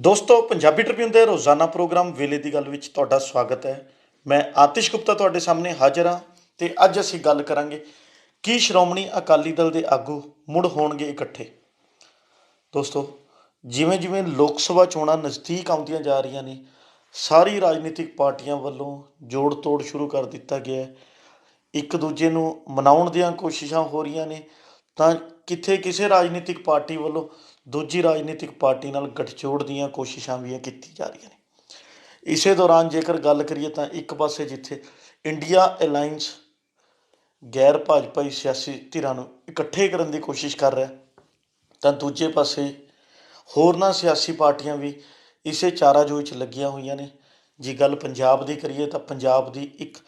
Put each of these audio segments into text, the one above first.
ਦੋਸਤੋ, ਪੰਜਾਬੀ ਟ੍ਰਿਬਿਊਨ ਦੇ ਰੋਜ਼ਾਨਾ ਪ੍ਰੋਗਰਾਮ ਵੇਲੇ ਦੀ ਗੱਲ ਵਿੱਚ ਤੁਹਾਡਾ ਸਵਾਗਤ ਹੈ। ਮੈਂ ਆਤਿਸ਼ ਗੁਪਤਾ ਤੁਹਾਡੇ ਸਾਹਮਣੇ ਹਾਜ਼ਰ ਹਾਂ ਤੇ ਅੱਜ ਅਸੀਂ ਗੱਲ ਕਰਾਂਗੇ ਕੀ ਸ਼੍ਰੋਮਣੀ ਅਕਾਲੀ ਦਲ ਦੇ ਆਗੂ ਮੁੜ ਹੋਣਗੇ ਇਕੱਠੇ। ਦੋਸਤੋ, ਜਿਵੇਂ ਜਿਵੇਂ ਲੋਕ ਸਭਾ ਚੋਣਾਂ ਨਜ਼ਦੀਕ ਆਉਂਦੀਆਂ ਜਾ ਰਹੀਆਂ ਨੇ, ਸਾਰੀ ਰਾਜਨੀਤਿਕ ਪਾਰਟੀਆਂ ਵੱਲੋਂ ਜੋੜ ਤੋੜ ਸ਼ੁਰੂ ਕਰ ਦਿੱਤਾ ਗਿਆ ਹੈ। ਇੱਕ ਦੂਜੇ ਨੂੰ ਮਨਾਉਣ ਦੀਆਂ ਕੋਸ਼ਿਸ਼ਾਂ ਹੋ ਰਹੀਆਂ ਨੇ, ਤਾਂ ਕਿੱਥੇ ਕਿਸੇ ਰਾਜਨੀਤਿਕ ਪਾਰਟੀ ਵੱਲੋਂ ਦੂਜੀ ਰਾਜਨੀਤਿਕ ਪਾਰਟੀ ਨਾਲ ਗਠਜੋੜ ਦੀਆਂ ਕੋਸ਼ਿਸ਼ਾਂ ਵੀ ਕੀਤੀ ਜਾ ਰਹੀਆਂ ਨੇ। ਇਸੇ ਦੌਰਾਨ ਜੇਕਰ ਗੱਲ ਕਰੀਏ ਤਾਂ ਇੱਕ ਪਾਸੇ ਜਿੱਥੇ ਇੰਡੀਆ ਅਲਾਈਅੰਸ ਗੈਰ ਭਾਜਪਾਈ ਸਿਆਸੀ ਧਿਰਾਂ ਨੂੰ ਇਕੱਠੇ ਕਰਨ ਦੀ ਕੋਸ਼ਿਸ਼ ਕਰ ਰਿਹਾ, ਤਾਂ ਦੂਜੇ ਪਾਸੇ ਹੋਰਨਾਂ ਸਿਆਸੀ ਪਾਰਟੀਆਂ ਵੀ ਇਸੇ ਚਾਰਾਜੋਈ 'ਚ ਲੱਗੀਆਂ ਹੋਈਆਂ ਨੇ। ਜੇ ਗੱਲ ਪੰਜਾਬ ਦੀ ਕਰੀਏ ਤਾਂ ਪੰਜਾਬ ਦੀ ਇੱਕ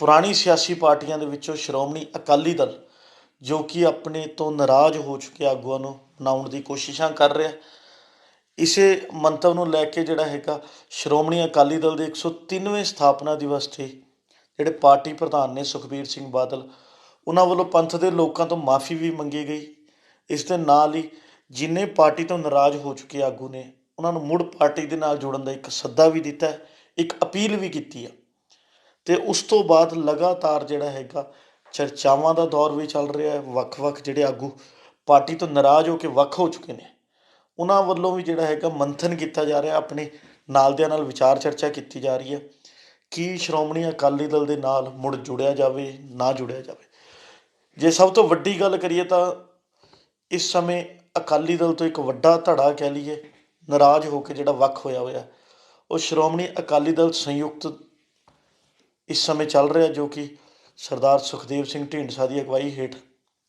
ਪੁਰਾਣੀ ਸਿਆਸੀ ਪਾਰਟੀਆਂ ਦੇ ਵਿੱਚੋਂ ਸ਼੍ਰੋਮਣੀ ਅਕਾਲੀ ਦਲ ਜੋ ਕਿ ਆਪਣੇ ਤੋਂ ਨਾਰਾਜ਼ ਹੋ ਚੁੱਕੇ ਆਗੂਆਂ ਨੂੰ ਮਨਾਉਣ ਦੀ ਕੋਸ਼ਿਸ਼ਾਂ ਕਰ ਰਿਹਾ। ਇਸੇ ਮੰਤਵ ਨੂੰ ਲੈ ਕੇ ਜਿਹੜਾ ਹੈਗਾ, ਸ਼੍ਰੋਮਣੀ ਅਕਾਲੀ ਦਲ ਦੇ 103ਵੇਂ ਸਥਾਪਨਾ ਦਿਵਸ ਤੇ ਜਿਹੜੇ ਪਾਰਟੀ ਪ੍ਰਧਾਨ ਨੇ ਸੁਖਬੀਰ ਸਿੰਘ ਬਾਦਲ, ਉਹਨਾਂ ਵੱਲੋਂ ਪੰਥ ਦੇ ਲੋਕਾਂ ਤੋਂ ਮਾਫੀ ਵੀ ਮੰਗੀ ਗਈ। ਇਸ ਦੇ ਨਾਲ ਹੀ ਜਿਨੇ ਪਾਰਟੀ ਤੋਂ ਨਾਰਾਜ਼ ਹੋ ਚੁੱਕੇ ਆਗੂ ਨੇ, ਉਹਨਾਂ ਨੂੰ ਮੁੜ ਪਾਰਟੀ ਦੇ ਨਾਲ ਜੋੜਨ ਦਾ ਇੱਕ ਸੱਦਾ ਵੀ ਦਿੱਤਾ ਇੱਕ ਅਪੀਲ ਵੀ ਕੀਤੀ ਆ। ਤੇ ਉਸ ਤੋਂ ਬਾਅਦ ਲਗਾਤਾਰ ਜਿਹੜਾ ਹੈਗਾ ਚਰਚਾਵਾਂ ਦਾ ਦੌਰ ਵੀ ਚੱਲ ਰਿਹਾ ਹੈ, ਵੱਖ-ਵੱਖ ਜਿਹੜੇ ਆਗੂ ਪਾਰਟੀ ਤੋਂ ਨਾਰਾਜ਼ ਹੋ ਕੇ ਵੱਖ ਹੋ ਚੁੱਕੇ ਨੇ। ਉਹਨਾਂ ਵੱਲੋਂ ਵੀ ਜਿਹੜਾ ਹੈਗਾ ਮੰਥਨ ਕੀਤਾ ਜਾ ਰਿਹਾ, ਆਪਣੇ ਨਾਲ ਨਾਲਦਿਆਂ ਨਾਲ ਵਿਚਾਰ ਚਰਚਾ ਕੀਤੀ ਜਾ ਰਹੀ ਹੈ ਕਿ ਸ਼੍ਰੋਮਣੀ ਅਕਾਲੀ ਦਲ ਦੇ ਨਾਲ ਮੁੜ ਜੁੜਿਆ ਜਾਵੇ, ਨਾ ਜੁੜਿਆ ਜਾਵੇ। ਜੇ ਸਭ ਤੋਂ ਵੱਡੀ ਗੱਲ ਕਰੀਏ ਤਾਂ ਇਸ ਸਮੇਂ ਅਕਾਲੀ ਦਲ ਤੋਂ ਇੱਕ ਵੱਡਾ ਧੜਾ ਕਹਿ ਲਈਏ, ਨਾਰਾਜ਼ ਹੋ ਕੇ ਜਿਹੜਾ ਵੱਖ ਹੋਇਆ ਹੋਇਆ, ਉਹ ਸ਼੍ਰੋਮਣੀ ਅਕਾਲੀ ਦਲ ਸੰਯੁਕਤ ਇਸ ਸਮੇਂ ਚੱਲ ਰਿਹਾ ਜੋ ਕਿ ਸਰਦਾਰ ਸੁਖਦੇਵ ਸਿੰਘ ਢੀਂਡਸਾ ਦੀ ਅਗਵਾਈ ਹੇਠ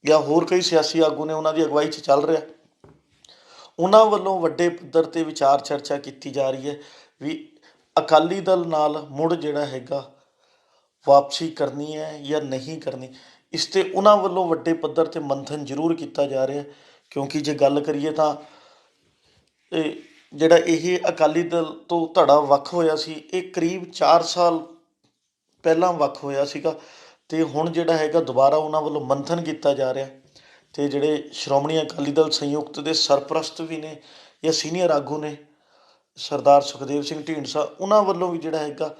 ਜਾਂ ਹੋਰ ਕਈ ਸਿਆਸੀ ਆਗੂ ਨੇ ਉਹਨਾਂ ਦੀ ਅਗਵਾਈ 'ਚ ਚੱਲ ਰਿਹਾ। ਉਹਨਾਂ ਵੱਲੋਂ ਵੱਡੇ ਪੱਧਰ ਤੇ ਵਿਚਾਰ ਚਰਚਾ ਕੀਤੀ ਜਾ ਰਹੀ ਹੈ ਵੀ ਅਕਾਲੀ ਦਲ ਨਾਲ ਮੁੜ ਜਿਹੜਾ ਹੈਗਾ ਵਾਪਸੀ ਕਰਨੀ ਹੈ ਜਾਂ ਨਹੀਂ ਕਰਨੀ। ਇਸ ਤੇ ਉਹਨਾਂ ਵੱਲੋਂ ਵੱਡੇ ਪੱਧਰ ਤੇ ਮੰਥਨ ਜ਼ਰੂਰ ਕੀਤਾ ਜਾ ਰਿਹਾ ਕਿਉਂਕਿ ਜੇ ਗੱਲ ਕਰੀਏ ਤਾਂ ਇਹ ਜਿਹੜਾ ਇਹ ਅਕਾਲੀ ਦਲ ਤੋਂ ਧੜਾ ਵੱਖ ਹੋਇਆ ਸੀ, ਇਹ ਕਰੀਬ 4 ਸਾਲ ਪਹਿਲਾਂ ਵੱਖ ਹੋਇਆ ਸੀਗਾ। ਅਤੇ ਹੁਣ ਜਿਹੜਾ ਹੈਗਾ ਦੁਬਾਰਾ ਉਹਨਾਂ ਵੱਲੋਂ ਮੰਥਨ ਕੀਤਾ ਜਾ ਰਿਹਾ। ਅਤੇ ਜਿਹੜੇ ਸ਼੍ਰੋਮਣੀ ਅਕਾਲੀ ਦਲ ਸੰਯੁਕਤ ਦੇ ਸਰਪ੍ਰਸਤ ਵੀ ਨੇ ਜਾਂ ਸੀਨੀਅਰ ਆਗੂ ਨੇ, ਸਰਦਾਰ ਸੁਖਦੇਵ ਸਿੰਘ ਢੀਂਡਸਾ, ਉਹਨਾਂ ਵੱਲੋਂ ਵੀ ਜਿਹੜਾ ਹੈਗਾ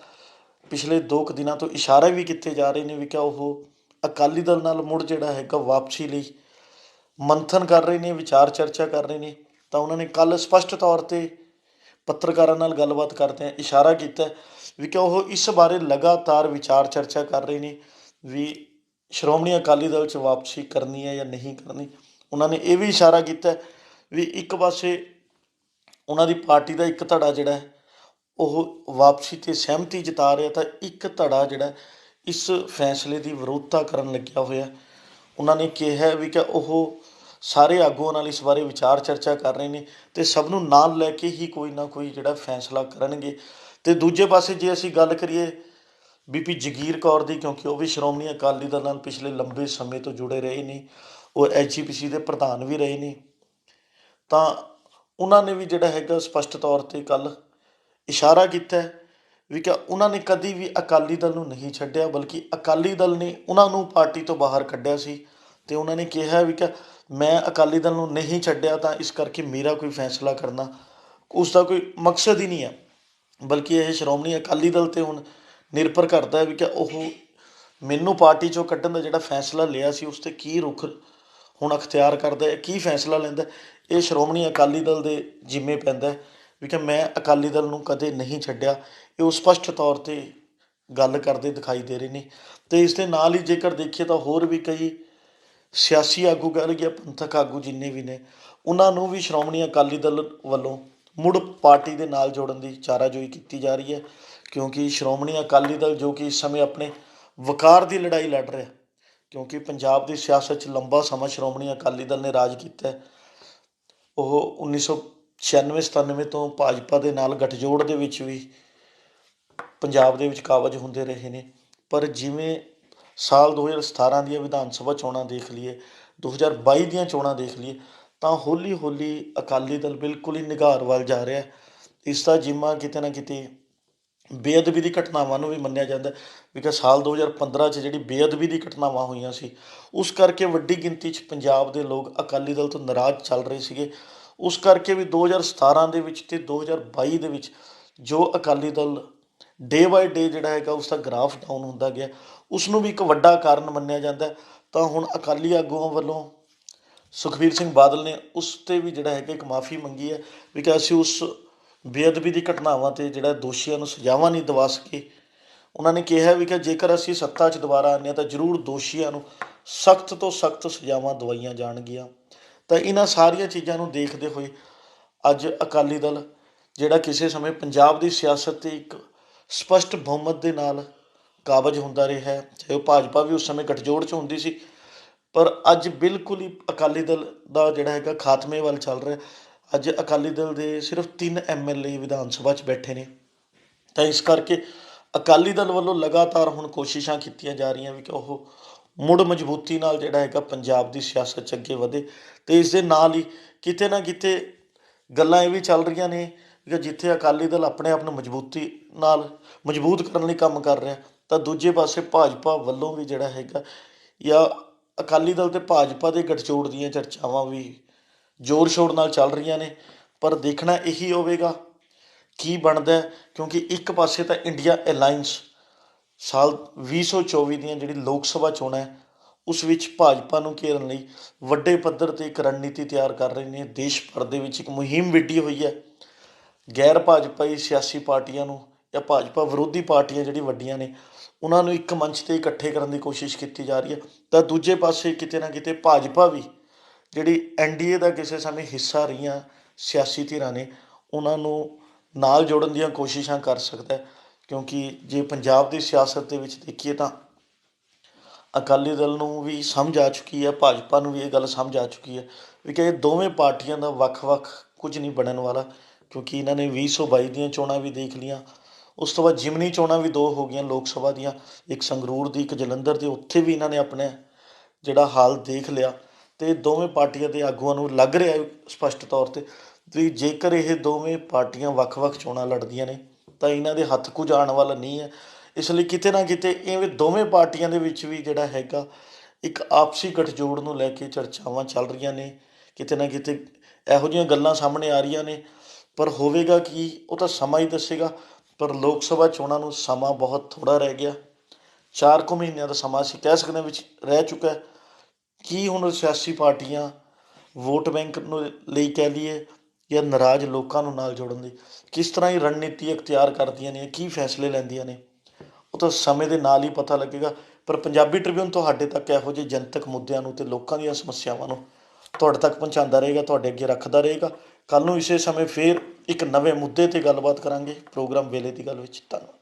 ਪਿਛਲੇ ਦੋ ਕੁ ਦਿਨਾਂ ਤੋਂ ਇਸ਼ਾਰੇ ਵੀ ਕੀਤੇ ਜਾ ਰਹੇ ਨੇ ਵੀ ਕਿ ਉਹ ਅਕਾਲੀ ਦਲ ਨਾਲ ਮੁੜ ਜਿਹੜਾ ਹੈਗਾ ਵਾਪਸੀ ਲਈ ਮੰਥਨ ਕਰ ਰਹੇ ਨੇ, ਵਿਚਾਰ ਚਰਚਾ ਕਰ ਰਹੇ ਨੇ। ਤਾਂ ਉਹਨਾਂ ਨੇ ਕੱਲ ਸਪਸ਼ਟ ਤੌਰ ਤੇ ਪੱਤਰਕਾਰਾਂ ਨਾਲ ਗੱਲਬਾਤ ਕਰਦਿਆਂ ਇਸ਼ਾਰਾ ਕੀਤਾ ਵੀ ਕਿ ਉਹ ਇਸ ਬਾਰੇ ਲਗਾਤਾਰ ਵਿਚਾਰ ਚਰਚਾ ਕਰ ਰਹੇ ਨੇ। ਵੀ ਸ਼੍ਰੋਮਣੀ ਅਕਾਲੀ ਦਲ 'ਚ ਵਾਪਸੀ ਕਰਨੀ ਹੈ ਜਾਂ ਨਹੀਂ ਕਰਨੀ, ਉਹਨਾਂ ਨੇ ਇਹ ਵੀ ਇਸ਼ਾਰਾ ਕੀਤਾ ਵੀ ਇੱਕ ਪਾਸੇ ਉਹਨਾਂ ਦੀ ਪਾਰਟੀ ਦਾ ਇੱਕ ਧੜਾ ਜਿਹੜਾ ਉਹ ਵਾਪਸੀ ਤੇ ਸਹਿਮਤੀ ਜਤਾ ਰਿਹਾ ਤਾਂ ਇੱਕ ਧੜਾ ਜਿਹੜਾ ਇਸ ਫੈਸਲੇ ਦੀ ਵਿਰੋਧਤਾ ਕਰਨ ਲੱਗਿਆ ਹੋਇਆ। ਉਹਨਾਂ ਨੇ ਕਿਹਾ ਵੀ ਕਿ ਉਹ ਸਾਰੇ ਆਗੂਆਂ ਨਾਲ ਇਸ ਬਾਰੇ ਵਿਚਾਰ ਚਰਚਾ ਕਰ ਰਹੇ ਨੇ ਤੇ ਸਭ ਨੂੰ ਨਾਲ ਲੈ ਕੇ ਹੀ ਕੋਈ ਨਾ ਕੋਈ ਜਿਹੜਾ ਫੈਸਲਾ ਕਰਨਗੇ। ਤੇ ਦੂਜੇ ਪਾਸੇ ਜੇ ਅਸੀਂ ਗੱਲ ਕਰੀਏ ਬੀਪੀ ਜਗੀਰ ਕੌਰ ਦੀ, ਕਿਉਂਕਿ ਉਹ ਵੀ ਸ਼੍ਰੋਮਣੀ ਅਕਾਲੀ ਦਲ ਨਾਲ ਪਿਛਲੇ ਲੰਬੇ ਸਮੇਂ ਤੋਂ ਜੁੜੇ ਰਹੇ ਨੇ, ਉਹ ਐਚਜੀਪੀਸੀ ਦੇ ਪ੍ਰਧਾਨ ਵੀ ਰਹੇ ਨੇ। ਤਾਂ ਉਹਨਾਂ ਨੇ ਵੀ ਜਿਹੜਾ ਹੈਗਾ ਸਪਸ਼ਟ ਤੌਰ ਤੇ ਕੱਲ ਇਸ਼ਾਰਾ ਕੀਤਾ ਵੀ ਕਿ ਉਹਨਾਂ ਨੇ ਕਦੀ ਵੀ ਅਕਾਲੀ ਦਲ ਨੂੰ ਨਹੀਂ ਛੱਡਿਆ, ਬਲਕਿ ਅਕਾਲੀ ਦਲ ਨੇ ਉਹਨਾਂ ਨੂੰ ਪਾਰਟੀ ਤੋਂ ਬਾਹਰ ਕੱਢਿਆ ਸੀ ਤੇ ਉਹਨਾਂ ਨੇ ਕਿਹਾ ਵੀ ਕਿ ਮੈਂ ਅਕਾਲੀ ਦਲ ਨੂੰ ਨਹੀਂ ਛੱਡਿਆ ਤਾਂ ਇਸ ਕਰਕੇ ਮੇਰਾ ਕੋਈ ਫੈਸਲਾ ਕਰਨਾ, ਉਸ ਦਾ ਕੋਈ ਮਕਸਦ ਹੀ ਨਹੀਂ ਹੈ ਬਲਕਿ ਇਹ ਸ਼੍ਰੋਮਣੀ ਅਕਾਲੀ ਦਲ ਤੇ ਹੁਣ ਨਿਰਭਰ ਕਰਦਾ ਹੈ ਵੀ ਕਿ ਉਹ ਮੈਨੂੰ ਪਾਰਟੀ ਚੋਂ ਕੱਢਣ ਦਾ ਜਿਹੜਾ ਫੈਸਲਾ ਲਿਆ ਸੀ ਉਸ ਤੇ ਕੀ ਰੁਖ ਹੁਣ ਅਖਤਿਆਰ ਕਰਦਾ ਹੈ, ਕੀ ਫੈਸਲਾ ਲੈਂਦਾ ਇਹ ਸ਼੍ਰੋਮਣੀ ਅਕਾਲੀ ਦਲ ਦੇ ਜਿੰਮੇ ਪੈਂਦਾ ਵੀ ਕਿ ਮੈਂ ਅਕਾਲੀ ਦਲ ਨੂੰ ਕਦੇ ਨਹੀਂ ਛੱਡਿਆ। ਇਹ ਉਹ ਸਪਸ਼ਟ ਤੌਰ ਤੇ ਗੱਲ ਕਰਦੇ ਦਿਖਾਈ ਦੇ ਰਹੇ ਨੇ। ਤੇ ਇਸ ਦੇ ਨਾਲ ਹੀ ਜੇਕਰ ਦੇਖੀਏ ਤਾਂ ਹੋਰ ਵੀ ਕਈ ਸਿਆਸੀ ਆਗੂ ਕਹਿ ਲਈਏ, ਪੰਥਕ ਆਗੂ ਜਿੰਨੇ ਵੀ ਨੇ, ਉਹਨਾਂ ਨੂੰ ਵੀ ਸ਼੍ਰੋਮਣੀ ਅਕਾਲੀ ਦਲ ਵੱਲੋਂ ਮੁੜ ਪਾਰਟੀ ਦੇ ਨਾਲ ਜੋੜਨ ਦੀ ਚਾਰਾਜੋਈ ਕੀਤੀ ਜਾ ਰਹੀ ਹੈ। ਕਿਉਂਕਿ ਸ਼੍ਰੋਮਣੀ ਅਕਾਲੀ ਦਲ ਜੋ ਕਿ ਇਸ ਸਮੇਂ ਆਪਣੇ ਵਕਾਰ ਦੀ ਲੜਾਈ ਲੜ ਰਿਹਾ ਕਿਉਂਕਿ ਪੰਜਾਬ ਦੀ ਸਿਆਸਤ 'ਚ ਲੰਬਾ ਸਮਾਂ ਸ਼੍ਰੋਮਣੀ ਅਕਾਲੀ ਦਲ ਨੇ ਰਾਜ ਕੀਤਾ ਹੈ, ਉਹ 1996 97 ਤੋਂ ਭਾਜਪਾ ਦੇ ਨਾਲ ਗੱਠਜੋੜ ਦੇ ਵਿੱਚ ਵੀ ਪੰਜਾਬ ਦੇ ਵਿੱਚ ਕਾਬਜ ਹੁੰਦੇ ਰਹੇ ਨੇ। ਪਰ ਜਿਵੇਂ ਸਾਲ 2017 ਦੀਆਂ ਵਿਧਾਨ ਸਭਾ ਚੋਣਾਂ ਦੇਖ ਲਈਏ 2022 ਦੀਆਂ ਚੋਣਾਂ ਦੇਖ ਲਈਏ, ਤਾਂ ਹੌਲੀ ਹੌਲੀ ਅਕਾਲੀ ਦਲ ਬਿਲਕੁਲ ਹੀ ਨਿਗਾਰ ਵੱਲ ਜਾ ਰਿਹਾ ਇਸ ਦਾ ਜਿੰਮਾ ਕਿਤੇ ਨਾ ਕਿਤੇ ਬੇਅਦਬੀ ਦੀ ਘਟਨਾਵਾਂ ਨੂੰ ਵੀ ਮੰਨਿਆ ਜਾਂਦਾ ਹੈ। ਵੀ ਕਿ ਸਾਲ 2015 'ਚ ਜਿਹੜੀ ਬੇਅਦਬੀ ਦੀ ਘਟਨਾਵਾਂ ਹੋਈਆਂ ਸੀ, ਉਸ ਕਰਕੇ ਵੱਡੀ ਗਿਣਤੀ 'ਚ ਪੰਜਾਬ ਦੇ ਲੋਕ ਅਕਾਲੀ ਦਲ ਤੋਂ ਨਾਰਾਜ਼ ਚੱਲ ਰਹੇ ਸੀਗੇ। ਉਸ ਕਰਕੇ ਵੀ 2017 ਦੇ ਵਿੱਚ ਤੇ 2022 ਦੇ ਵਿੱਚ ਜੋ Akali Dal day by day ਜਿਹੜਾ ਹੈਗਾ ਉਸ ਦਾ ਗ੍ਰਾਫ ਡਾਊਨ ਹੁੰਦਾ ਗਿਆ ਉਸ ਨੂੰ ਵੀ ਇੱਕ ਵੱਡਾ ਕਾਰਨ ਮੰਨਿਆ ਜਾਂਦਾ ਤਾਂ ਹੁਣ ਅਕਾਲੀ ਆਗੂਆਂ ਵੱਲੋਂ ਸੁਖਬੀਰ ਸਿੰਘ ਬਾਦਲ ਨੇ ਉਸ ਤੇ ਵੀ ਜਿਹੜਾ ਹੈਗਾ ਇੱਕ ਮਾਫੀ ਮੰਗੀ ਹੈ। ਵੀ ਕਿ ਅਸੀਂ ਉਸ ਬੇਅਦਬੀ ਦੀ ਘਟਨਾਵਾਂ ਤੇ ਜਿਹੜਾ ਦੋਸ਼ੀਆਂ ਨੂੰ ਸਜ਼ਾਵਾਂ ਨਹੀਂ ਦਿਵਾ ਸਕੇ, ਉਹਨਾਂ ਨੇ ਕਿਹਾ ਵੀ ਕਿ ਜੇਕਰ ਅਸੀਂ ਸੱਤਾ 'ਚ ਦੁਬਾਰਾ ਆਉਂਦੇ ਹਾਂ ਤਾਂ ਜ਼ਰੂਰ ਦੋਸ਼ੀਆਂ ਨੂੰ ਸਖਤ ਤੋਂ ਸਖਤ ਸਜ਼ਾਵਾਂ ਦਵਾਈਆਂ ਜਾਣਗੀਆਂ। ਤਾਂ ਇਹਨਾਂ ਸਾਰੀਆਂ ਚੀਜ਼ਾਂ ਨੂੰ ਦੇਖਦੇ ਹੋਏ ਅੱਜ ਅਕਾਲੀ ਦਲ, ਜਿਹੜਾ ਕਿਸੇ ਸਮੇਂ ਪੰਜਾਬ ਦੀ ਸਿਆਸਤ ਤੇ ਇੱਕ ਸਪਸ਼ਟ ਬਹੁਮਤ ਦੇ ਨਾਲ ਕਾਬਜ ਹੁੰਦਾ ਰਿਹਾ ਹੈ, ਚਾਹੇ ਉਹ ਭਾਜਪਾ ਵੀ ਉਸ ਸਮੇਂ ਗਠਜੋੜ 'ਚ ਹੁੰਦੀ ਸੀ, ਪਰ ਅੱਜ ਬਿਲਕੁਲ ਹੀ ਅਕਾਲੀ ਦਲ ਦਾ ਜਿਹੜਾ ਹੈਗਾ ਖਾਤਮੇ ਵੱਲ ਚੱਲ ਰਿਹਾ ਅੱਜ ਅਕਾਲੀ ਦਲ ਦੇ ਸਿਰਫ 3 ਐਮਐਲਏ ਵਿਧਾਨ ਸਭਾ 'ਚ ਬੈਠੇ ਨੇ। ਤਾਂ ਇਸ ਕਰਕੇ ਅਕਾਲੀ ਦਲ ਵੱਲੋਂ ਲਗਾਤਾਰ ਹੁਣ ਕੋਸ਼ਿਸ਼ਾਂ ਕੀਤੀਆਂ ਜਾ ਰਹੀਆਂ ਵੀ ਕਿ ਉਹ ਮੁੜ ਮਜ਼ਬੂਤੀ ਨਾਲ ਜਿਹੜਾ ਹੈਗਾ ਪੰਜਾਬ ਦੀ ਸਿਆਸਤ 'ਚ ਅੱਗੇ ਵਧੇ ਤੇ ਇਸ ਦੇ ਨਾਲ ਹੀ ਕਿਤੇ ਨਾ ਕਿਤੇ ਗੱਲਾਂ ਇਹ ਵੀ ਚੱਲ ਰਹੀਆਂ ਨੇ ਕਿ ਜਿੱਥੇ ਅਕਾਲੀ ਦਲ ਆਪਣੇ ਆਪ ਨੂੰ ਮਜ਼ਬੂਤੀ ਨਾਲ ਮਜ਼ਬੂਤ ਕਰਨ ਲਈ ਕੰਮ ਕਰ ਰਿਹਾ, ਤਾਂ ਦੂਜੇ ਪਾਸੇ ਭਾਜਪਾ ਵੱਲੋਂ ਵੀ ਜਿਹੜਾ ਹੈਗਾ ਜਾਂ ਅਕਾਲੀ ਦਲ ਤੇ ਭਾਜਪਾ ਦੇ ਗਠਜੋੜ ਦੀਆਂ ਚਰਚਾਵਾਂ ਵੀ ਜ਼ੋਰ ਸ਼ੋਰ ਨਾਲ ਚੱਲ ਰਹੀਆਂ ਨੇ, ਪਰ ਦੇਖਣਾ ਇਹੀ ਹੋਵੇਗਾ ਕੀ ਬਣਦਾ ਕਿਉਂਕਿ ਇੱਕ ਪਾਸੇ ਤਾਂ ਇੰਡੀਆ ਅਲਾਈਅੰਸ ਸਾਲ 2024 ਦੀਆਂ ਜਿਹੜੀ ਲੋਕ ਸਭਾ ਚੋਣਾਂ ਹੈ, ਉਸ ਵਿੱਚ ਭਾਜਪਾ ਨੂੰ ਘੇਰਨ ਲਈ ਵੱਡੇ ਪੱਧਰ ਤੇ ਇੱਕ ਰਣਨੀਤੀ ਤਿਆਰ ਕਰ ਰਹੇ ਨੇ। ਦੇਸ਼ ਭਰ ਦੇ ਵਿੱਚ ਇੱਕ ਮੁਹਿੰਮ ਵਿੱਢੀ ਹੋਈ ਹੈ। ਗੈਰ ਭਾਜਪਾਈ ਸਿਆਸੀ ਪਾਰਟੀਆਂ ਨੂੰ ਜਾਂ ਭਾਜਪਾ ਵਿਰੋਧੀ ਪਾਰਟੀਆਂ ਜਿਹੜੀ ਵੱਡੀਆਂ ਨੇ, ਉਹਨਾਂ ਨੂੰ ਇੱਕ ਮੰਚ ਤੇ ਇਕੱਠੇ ਕਰਨ ਦੀ ਕੋਸ਼ਿਸ਼ ਕੀਤੀ ਜਾ ਰਹੀ ਹੈ। ਤਾਂ ਦੂਜੇ ਪਾਸੇ ਕਿਤੇ ਨਾ ਕਿਤੇ ਭਾਜਪਾ ਵੀ ਜਿਹੜੀ ਐਨਡੀਏ ਦਾ ਕਿਸੇ ਸਮੇਂ ਹਿੱਸਾ ਰਹੀਆਂ ਸਿਆਸੀ ਧਿਰਾਂ ਨੇ, ਉਹਨਾਂ ਨੂੰ ਨਾਲ ਜੋੜਨ ਦੀਆਂ ਕੋਸ਼ਿਸ਼ਾਂ ਕਰ ਸਕਦਾ ਕਿਉਂਕਿ ਜੇ ਪੰਜਾਬ ਦੀ ਸਿਆਸਤ ਦੇ ਵਿੱਚ ਦੇਖੀਏ ਤਾਂ ਅਕਾਲੀ ਦਲ ਨੂੰ ਵੀ ਸਮਝ ਆ ਚੁੱਕੀ ਹੈ, ਭਾਜਪਾ ਨੂੰ ਵੀ ਇਹ ਗੱਲ ਸਮਝ ਆ ਚੁੱਕੀ ਹੈ ਵੀ ਕਿ ਇਹ ਦੋਵੇਂ ਪਾਰਟੀਆਂ ਦਾ ਵੱਖ-ਵੱਖ ਕੁਝ ਨਹੀਂ ਬਣਨ ਵਾਲਾ, ਕਿਉਂਕਿ ਇਹਨਾਂ ਨੇ 2022 ਦੀਆਂ ਚੋਣਾਂ ਵੀ ਦੇਖ ਲੀਆਂ ਉਸ ਤੋਂ ਬਾਅਦ ਜਿਮਨੀ ਚੋਣਾਂ ਵੀ ਦੋ ਹੋ ਗਈਆਂ ਲੋਕ ਸਭਾ ਦੀਆਂ, ਇੱਕ ਸੰਗਰੂਰ ਦੀ, ਇੱਕ ਜਲੰਧਰ ਦੀ, ਉੱਥੇ ਵੀ ਇਹਨਾਂ ਨੇ ਆਪਣੇ ਜਿਹੜਾ ਹਾਲ ਦੇਖ ਲਿਆ। ਤੇ ਦੋਵੇਂ ਪਾਰਟੀਆਂ ਦੇ ਆਗੂਆਂ ਨੂੰ ਲੱਗ ਰਿਹਾ ਹੈ ਸਪਸ਼ਟ ਤੌਰ ਤੇ ਵੀ ਜੇਕਰ ਇਹ ਦੋਵੇਂ ਪਾਰਟੀਆਂ ਵੱਖ-ਵੱਖ ਚੋਣਾਂ ਲੜਦੀਆਂ ਨੇ, ਤਾਂ ਇਹਨਾਂ ਦੇ ਹੱਥ ਕੁਝ ਆਉਣ ਵਾਲਾ ਨਹੀਂ ਹੈ। ਇਸ ਲਈ ਕਿਤੇ ਨਾ ਕਿਤੇ ਇਵੇਂ ਦੋਵੇਂ ਪਾਰਟੀਆਂ ਦੇ ਵਿੱਚ ਵੀ ਜਿਹੜਾ ਹੈਗਾ ਇੱਕ ਆਪਸੀ ਗਠਜੋੜ ਨੂੰ ਲੈ ਕੇ ਚਰਚਾਵਾਂ ਚੱਲ ਰਹੀਆਂ ਨੇ। ਕਿਤੇ ਨਾ ਕਿਤੇ ਇਹੋ ਜਿਹੀਆਂ ਗੱਲਾਂ ਸਾਹਮਣੇ ਆ ਰਹੀਆਂ ਨੇ, ਪਰ ਹੋਵੇਗਾ ਕੀ ਉਹ ਤਾਂ ਸਮਾਂ ਹੀ ਦੱਸੇਗਾ, ਪਰ ਲੋਕ ਸਭਾ ਚੋਣਾਂ ਨੂੰ ਸਮਾਂ ਬਹੁਤ ਥੋੜਾ ਰਹਿ ਗਿਆ। ਚਾਰ ਕੁ ਮਹੀਨਿਆਂ ਦਾ ਸਮਾਂ ਅਸੀਂ ਕਹਿ ਸਕਦੇ ਹਾਂ ਵਿੱਚ ਰਹਿ ਚੁੱਕਾ ਹੈ। ਕੀ ਹੁਣ ਸਿਆਸੀ ਪਾਰਟੀਆਂ ਵੋਟ ਬੈਂਕ ਨੂੰ ਲਈ ਕਹਿ ਲਈਏ ਜਾਂ ਨਾਰਾਜ਼ ਲੋਕਾਂ ਨੂੰ ਨਾਲ ਜੋੜਨ ਦੀ ਕਿਸ ਤਰ੍ਹਾਂ ਹੀ ਰਣਨੀਤੀ ਅਖਤਿਆਰ ਕਰਦੀਆਂ ਨੇ? ਕੀ ਫੈਸਲੇ ਲੈਂਦੀਆਂ ਨੇ? ਉਹ ਤਾਂ ਸਮੇਂ ਦੇ ਨਾਲ ਹੀ ਪਤਾ ਲੱਗੇਗਾ। ਪਰ ਪੰਜਾਬੀ ਟ੍ਰਿਬਿਊਨ ਤੁਹਾਡੇ ਤੱਕ ਇਹੋ ਜਿਹੇ ਜਨਤਕ ਮੁੱਦਿਆਂ ਨੂੰ ਤੇ ਲੋਕਾਂ ਦੀਆਂ ਸਮੱਸਿਆਵਾਂ ਨੂੰ ਤੁਹਾਡੇ ਤੱਕ ਪਹੁੰਚਾਉਂਦਾ ਰਹੇਗਾ, ਤੁਹਾਡੇ ਅੱਗੇ ਰੱਖਦਾ ਰਹੇਗਾ। ਕੱਲ ਨੂੰ ਇਸੇ ਸਮੇਂ ਫੇਰ ਇੱਕ ਨਵੇਂ ਮੁੱਦੇ ਤੇ ਗੱਲਬਾਤ ਕਰਾਂਗੇ। ਪ੍ਰੋਗਰਾਮ ਵੇਲੇ ਦੀ ਗੱਲ ਵਿੱਚ ਧੰਨਵਾਦ।